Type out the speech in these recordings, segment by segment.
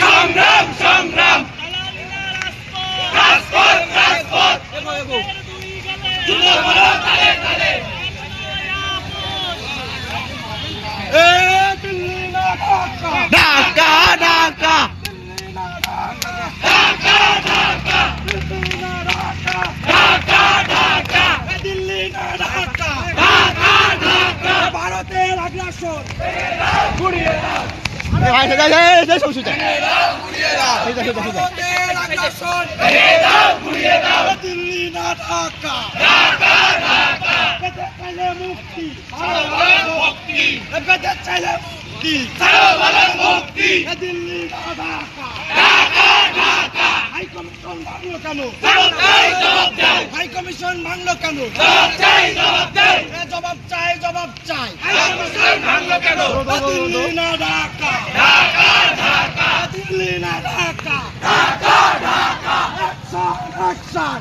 সংগ্রাম সংগ্রাম। রাজপথ রাজপথ। যুব তালে তালে। ভারতের আগ্রাসন এ ভাই যা যা যা শুন শুন ভারতের আগ্রাসন দিল্লি না ঢাকা। মুক্তি মুক্তি দিল্লি না ঢাকা হাই কমিশন ভাঙলো কেন হাই কমিশন ভাঙলো কেন জবাব চাই জবাব চাই এ দিল্লি না ঢাকা এ দিল্লি না ঢাকা অ্যাকশন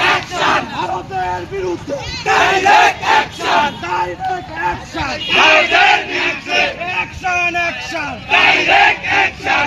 অ্যাকশন ভারতের বিরুদ্ধে direct action direct action action action action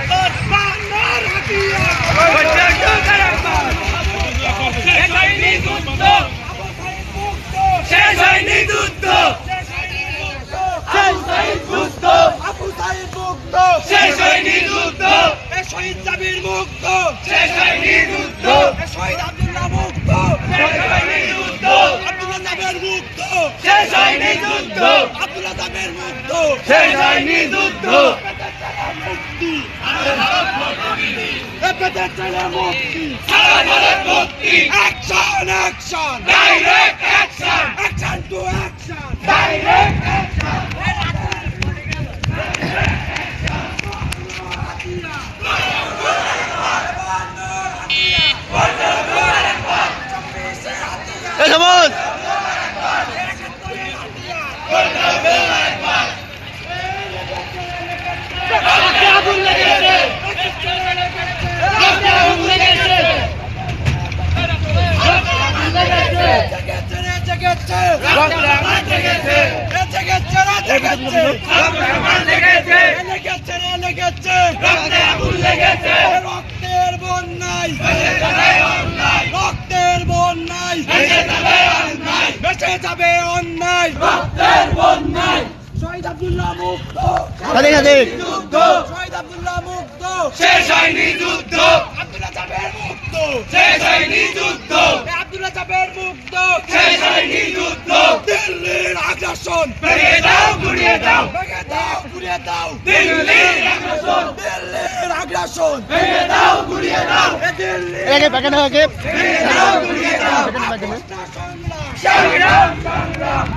শেষ হয়নি যুদ্ধ শেষ আবু সাইদ মুক্ত। হয়নি যুদ্ধ এ শহীদ জাবির মুক্ত। শেষ হয়নি যুদ্ধ এ শহীদ আব্দুল্লাহ মুক্ত। আব্দুল্লাহ জাবের মুক্ত। আব্দুল্লাহ জাবের মুক্ত। মুক্তি। এ পেতে চলে মুক্তি। মুক্তি। Action action direct action action to action direct রক্তের বন্যায় রক্তের বন্যায় বেঁচে যাবে অন্যায়। রক্তের বন্যায় শহীদ আব্দুল্লাহ মুক্ত। সাদিক সাদিক। যুদ্ধ শহীদ আব্দুল্লাহ মুক্ত। শেষ হয়নি যুদ্ধ আব্দুল্লাহ জাবের মুক্ত শেষ হয়নি যুদ্ধ আব্দুল্লাহ জাবের মুক্ত শেষ হয়নি যুদ্ধ দিল্লির আগ্রাসন ভেঙে দাও গুড়িয়ে দাও। ভেঙে দাও গুড়িয়ে দাও। দিল্লির আগ্রাসন। দিল্লির আগ্রাসন। ভেঙে দাও গুড়িয়ে দাও। দিল্লি একে প্যাকেট হয়ে ভেঙে দাও গুড়িয়ে দাও। প্যাকেট সংগ্রাম সংগ্রাম।